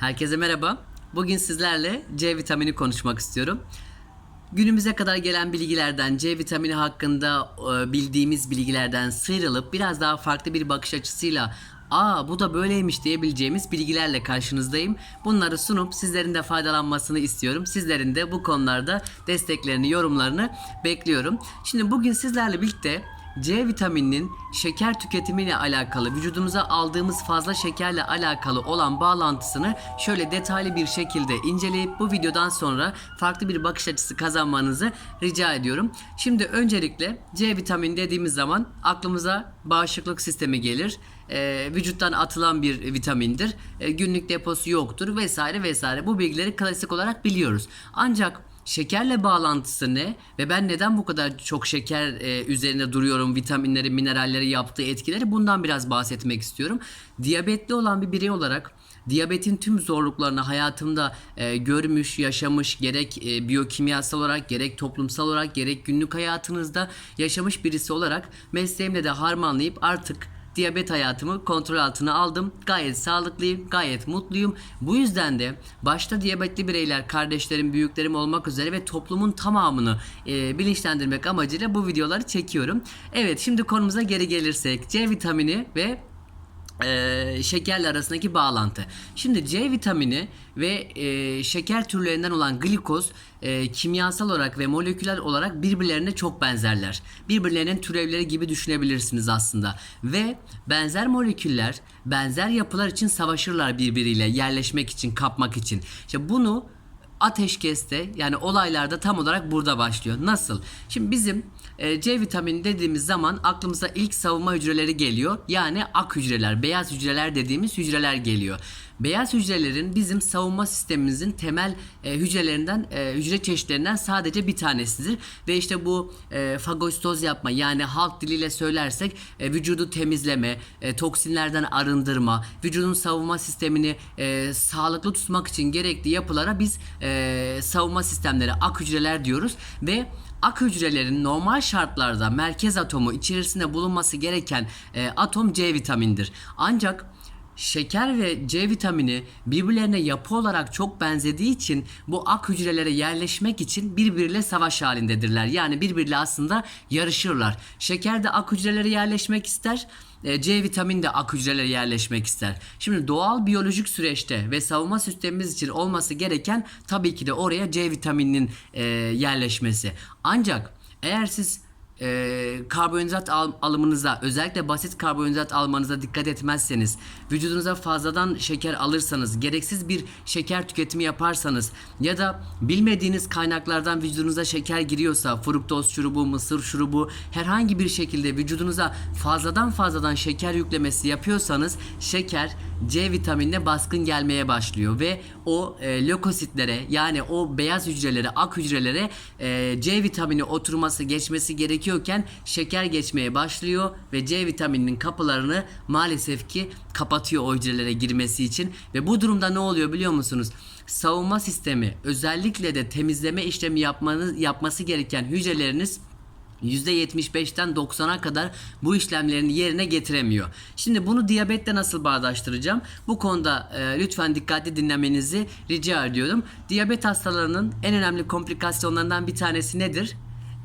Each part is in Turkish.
Herkese merhaba. Bugün sizlerle C vitamini konuşmak istiyorum. Günümüze kadar gelen bilgilerden, C vitamini hakkında e, bildiğimiz bilgilerden sıyrılıp biraz daha farklı bir bakış açısıyla ''Aa bu da böyleymiş'' diyebileceğimiz bilgilerle karşınızdayım. Bunları sunup sizlerin de faydalanmasını istiyorum. Sizlerin de bu konularda desteklerini, yorumlarını bekliyorum. Şimdi bugün sizlerle birlikte C vitamininin şeker tüketimiyle alakalı, vücudumuza aldığımız fazla şekerle alakalı olan bağlantısını şöyle detaylı bir şekilde inceleyip bu videodan sonra farklı bir bakış açısı kazanmanızı rica ediyorum. Şimdi öncelikle C vitamini dediğimiz zaman aklımıza bağışıklık sistemi gelir. Ee, vücuttan atılan bir vitamindir. Ee, günlük deposu yoktur vesaire vesaire. Bu bilgileri klasik olarak biliyoruz. Ancak Şekerle bağlantısı ne ve ben neden bu kadar çok şeker e, üzerine duruyorum vitaminleri, mineralleri yaptığı etkileri bundan biraz bahsetmek istiyorum. Diyabetli olan bir birey olarak diyabetin tüm zorluklarını hayatımda e, görmüş, yaşamış gerek e, biyokimyasal olarak gerek toplumsal olarak gerek günlük hayatınızda yaşamış birisi olarak mesleğimle de harmanlayıp artık diyabet hayatımı kontrol altına aldım. Gayet sağlıklıyım, gayet mutluyum. Bu yüzden de başta diyabetli bireyler, kardeşlerim, büyüklerim olmak üzere ve toplumun tamamını e, bilinçlendirmek amacıyla bu videoları çekiyorum. Evet şimdi konumuza geri gelirsek C vitamini ve e, şekerle arasındaki bağlantı. Şimdi C vitamini ve e, şeker türlerinden olan glikoz e, kimyasal olarak ve moleküler olarak birbirlerine çok benzerler. Birbirlerinin türevleri gibi düşünebilirsiniz aslında. Ve benzer moleküller benzer yapılar için savaşırlar birbiriyle yerleşmek için, kapmak için. İşte bunu ateşkeste yani olaylarda tam olarak burada başlıyor. Nasıl? Şimdi bizim e, C vitamini dediğimiz zaman aklımıza ilk savunma hücreleri geliyor. Yani ak hücreler, beyaz hücreler dediğimiz hücreler geliyor. Beyaz hücrelerin bizim savunma sistemimizin temel e, hücrelerinden, e, hücre çeşitlerinden sadece bir tanesidir. Ve işte bu e, fagositoz yapma yani halk diliyle söylersek e, vücudu temizleme, e, toksinlerden arındırma, vücudun savunma sistemini e, sağlıklı tutmak için gerekli yapılara biz e, savunma sistemleri, ak hücreler diyoruz. Ve Ak hücrelerin normal şartlarda merkez atomu içerisinde bulunması gereken e, atom C vitamindir. Ancak şeker ve C vitamini birbirlerine yapı olarak çok benzediği için bu ak hücrelere yerleşmek için birbiriyle savaş halindedirler. Yani birbiriyle aslında yarışırlar. Şeker de ak hücrelere yerleşmek ister. e, C vitamini de ak hücrelere yerleşmek ister. Şimdi doğal biyolojik süreçte ve savunma sistemimiz için olması gereken tabii ki de oraya C vitamininin e, yerleşmesi. Ancak eğer siz e, karbonhidrat al- alımınıza özellikle basit karbonhidrat almanıza dikkat etmezseniz vücudunuza fazladan şeker alırsanız gereksiz bir şeker tüketimi yaparsanız ya da bilmediğiniz kaynaklardan vücudunuza şeker giriyorsa fruktoz şurubu mısır şurubu herhangi bir şekilde vücudunuza fazladan fazladan şeker yüklemesi yapıyorsanız şeker C vitaminine baskın gelmeye başlıyor ve o e, lökositlere yani o beyaz hücrelere, ak hücrelere e, C vitamini oturması, geçmesi gerekiyorken şeker geçmeye başlıyor ve C vitamininin kapılarını maalesef ki kapatıyor o hücrelere girmesi için ve bu durumda ne oluyor biliyor musunuz? Savunma sistemi özellikle de temizleme işlemi yapmanız yapması gereken hücreleriniz %75'ten 90'a kadar bu işlemlerini yerine getiremiyor. Şimdi bunu diyabetle nasıl bağdaştıracağım? Bu konuda e, lütfen dikkatli dinlemenizi rica ediyorum. Diyabet hastalarının en önemli komplikasyonlarından bir tanesi nedir?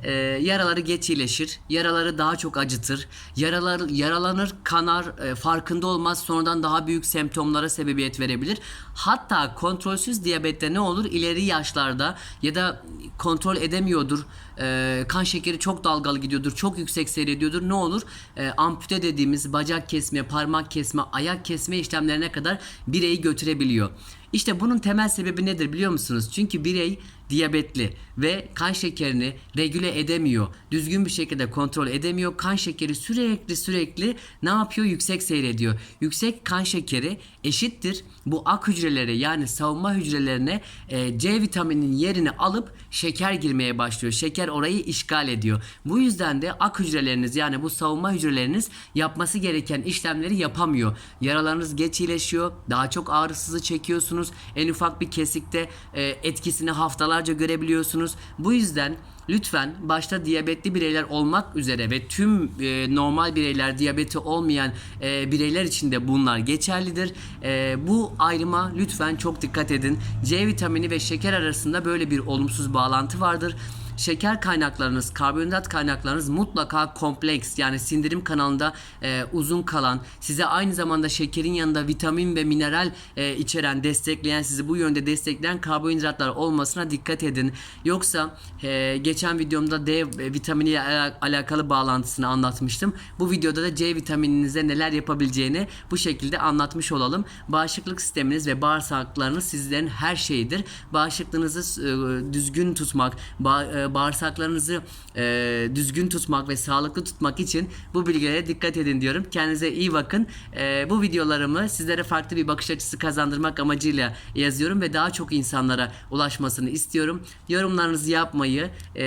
E, yaraları geç iyileşir, yaraları daha çok acıtır, yaralar yaralanır, kanar, e, farkında olmaz, sonradan daha büyük semptomlara sebebiyet verebilir. Hatta kontrolsüz diyabette ne olur? İleri yaşlarda ya da kontrol edemiyordur, e, kan şekeri çok dalgalı gidiyordur, çok yüksek seyrediyordur. Ne olur? E, ampute dediğimiz bacak kesme, parmak kesme, ayak kesme işlemlerine kadar bireyi götürebiliyor. İşte bunun temel sebebi nedir biliyor musunuz? Çünkü birey diyabetli ve kan şekerini regüle edemiyor. Düzgün bir şekilde kontrol edemiyor. Kan şekeri sürekli sürekli ne yapıyor? Yüksek seyrediyor. Yüksek kan şekeri eşittir bu ak hücreleri yani savunma hücrelerine e, C vitamininin yerini alıp şeker girmeye başlıyor. Şeker orayı işgal ediyor. Bu yüzden de ak hücreleriniz yani bu savunma hücreleriniz yapması gereken işlemleri yapamıyor. Yaralarınız geç iyileşiyor. Daha çok ağrısızı çekiyorsunuz. En ufak bir kesikte e, etkisini haftalarca görebiliyorsunuz. Bu yüzden lütfen başta diyabetli bireyler olmak üzere ve tüm e, normal bireyler diyabeti olmayan e, bireyler için de bunlar geçerlidir. E, bu ayrıma lütfen çok dikkat edin. C vitamini ve şeker arasında böyle bir olumsuz bağlantı vardır şeker kaynaklarınız, karbonhidrat kaynaklarınız mutlaka kompleks yani sindirim kanalında e, uzun kalan, size aynı zamanda şekerin yanında vitamin ve mineral e, içeren, destekleyen, sizi bu yönde destekleyen karbonhidratlar olmasına dikkat edin. Yoksa e, geçen videomda D vitaminiyle ala- alakalı bağlantısını anlatmıştım. Bu videoda da C vitamininize neler yapabileceğini bu şekilde anlatmış olalım. Bağışıklık sisteminiz ve bağırsaklarınız sizlerin her şeyidir. Bağışıklığınızı e, düzgün tutmak, ba- e, bağırsaklarınızı e, düzgün tutmak ve sağlıklı tutmak için bu bilgilere dikkat edin diyorum. Kendinize iyi bakın. E, bu videolarımı sizlere farklı bir bakış açısı kazandırmak amacıyla yazıyorum ve daha çok insanlara ulaşmasını istiyorum. Yorumlarınızı yapmayı, e,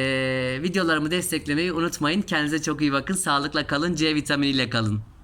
videolarımı desteklemeyi unutmayın. Kendinize çok iyi bakın. Sağlıkla kalın. C vitaminiyle kalın.